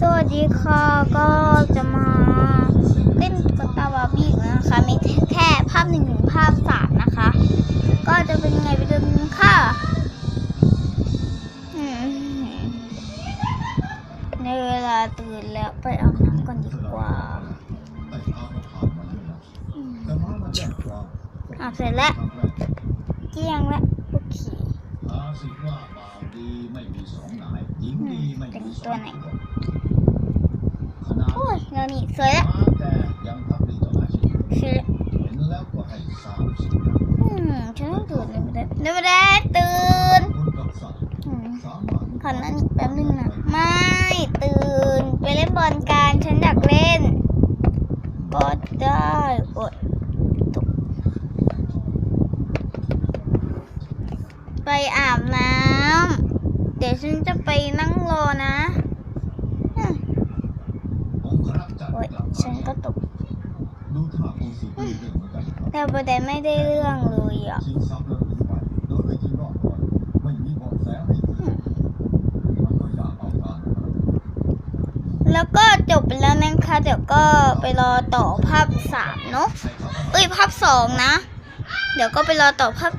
สวัสดีค่ะก็จะมาเล่นกบตาบาร์บี้อีกแล้วนะคะมีแค่ภาพหนึ่งถึงภาพสามนะคะ ก็จะเป็นยังไงไปดูกันค่ะอืมในเวลาตื่นแล้วไปอาบน้ำก่อนดีกว่าอืมอาบเสร็จแล้วเที่ยงแล้วโอเคอาสิว่าบ่าวดีไม่มีสองนายหญิงดีไม่มีสองคนขนาด โอ้ยเรา นี่สวยแล้วม้าแกยังพักดีต่ออาชีพสวยแล้วเห็นแล้วก็ให้ทราบสิอืมฉันต้องตื่นเลยไม่ได้ไม่ได้ตื่นคุณกับสัตว์อืมสามารถขอนั่นอีกแป๊บนึงนะไม่ตื่นไปเล่นบอลกันฉันอยากเล่นก็ได้กดตกไปอาบน้ำเดี๋ยวฉันจะไปนั่งรอนะอืม องค์ครักษ์จัด โอ๊ย กลับ ฉันก็ตกดูท่าคงสืบเรื่องเหมือนกันครับแต่ประเด็นไม่ได้เรื่องเลยอะชิงทรัพย์แล้วหนีไปโดยไปที่รอดก่อนไม่มีเบาะแสให้เจอมันก็อยากเอาการนะครับแล้วก็จบไปแล้วนะคะเดี๋ยวก็ไปรอต่อภาพสามเนาะเอ้ยภาพสองนะ เดี๋ยวก็ไปรอต่อภาพ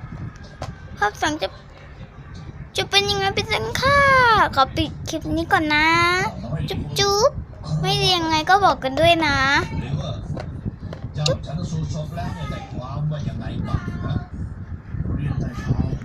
ภาพสองจะจะเป็นยังไงไปกันค่ะขอปิดคลิปนี้ก่อนนะ จุ๊บจุ๊บ ไม่ดียังไงก็บอกกันด้วยนะ หรือว่าจ้าชันสูตรศพแล้วเนี่ยได้ความว่ายังไงบ้าง